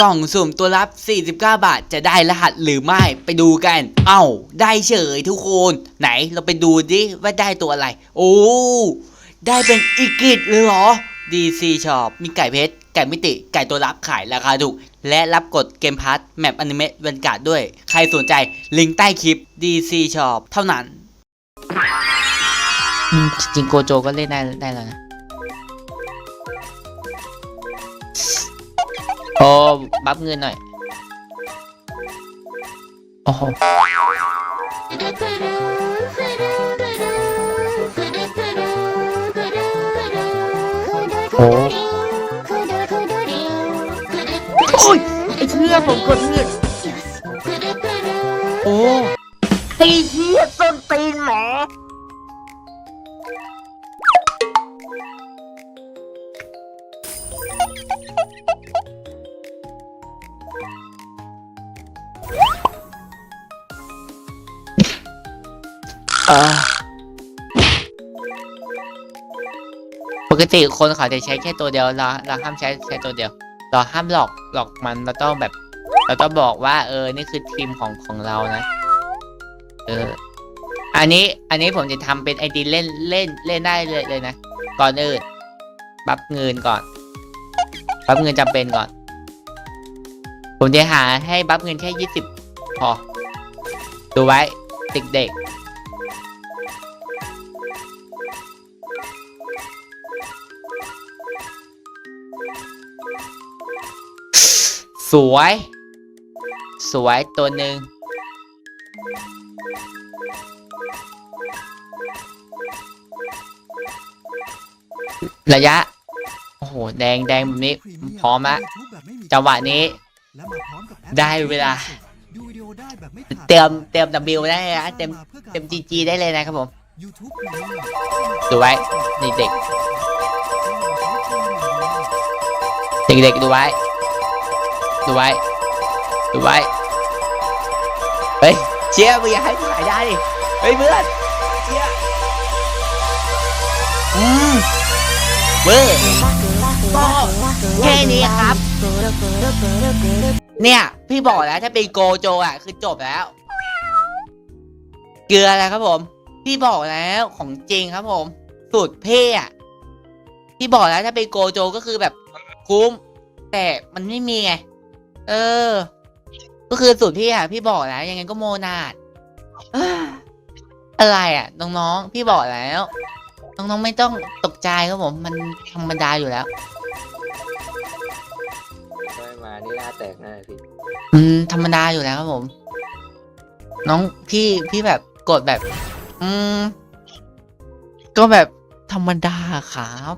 กล่องสุ่มตัวรับ 49 บาทจะได้รหัสหรือไม่ไปดูกัน เอ้า ได้เฉยทุกคน ไหนเราไปดูดิว่าได้ตัวอะไร โอ้ ได้เป็นอีกิตเลยเหรอ DC Shop มีไก่เพชร ไก่มิติ ไก่ตัวรับขายราคาถูก และรับกดเกมพาร์ทแมปอนิเมะเวนการ์ดด้วย ใครสนใจลิงก์ใต้คลิป DC Shop เท่านั้น จริงๆโกโจก็เล่นได้ได้แล้วนะ โอ้บัฟเงินหน่อย โอ้โหโอ้โอ้ยไอ้เชื่อผมกดเงินโอ้ไอ้เชี่ยส้นตีนหมอ ปกติคนเขาจะใช้แค่ตัวเดียวเราเราห้ามใช้ใช้ตัวเดียว เราห้ามหลอกหลอกมันเราต้องแบบ เราต้องบอกว่า เออ นี่คือทีมของของเรานะ เออ อันนี้ อันนี้ผมจะทำเป็นไอดีเล่นเล่นเล่นได้เลยเลยนะ ก่อนอื่น บัฟเงินก่อน บัฟเงินจำเป็นก่อน ผมจะหาให้บัฟเงินแค่ยี่สิบพอ ดูไว้ติดเด็กสวย สวยตัวหนึ่งระยะ โอ้โห แดงแดงแบบนี้ พร้อมละจังหวะนี้ ได้เวลา เตรียมเตรียม W ได้เลยนะเต็มเต็ม GG ได้เลยนะครับผม ดูไว้เด็กเด็กเด็ก เด็กๆดูไว้ ดูไว้ ดูไว้ เฮ้ย เชียร์มึงอย่าให้ถ่ายได้ดิ เฮ้ยเพื่อน เชียร์อืมเว้ยก็แค่นี้ครับ เนี่ย พี่บอกแล้วถ้าเป็นโกโจอะ คือจบแล้ว เกลืออะไรครับผม พี่บอกแล้วของจริงครับผม สุดเพ่อะพี่บอกแล้วถ้าเป็นโกโจก็คือแบบคุ้ม แต่มันไม่มีไง เออ ก็คือสุดพี่อะ พี่บอกแล้ว ยังไงก็โมนาดเอ้ออะไรอะ น้องๆ พี่บอกแล้ว น้องๆ ไม่ต้องตกใจครับผม มันธรรมดาอยู่แล้ว แตกแน่พี่อืมธรรมดาอยู่แล้วครับผม น้องพี่พี่แบบกดแบบ อืม ก็แบบธรรมดาครับ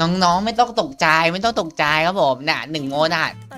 น้องๆไม่ต้องตกใจไม่ต้องตกใจครับผมน่ะหนึ่งโมน่ะ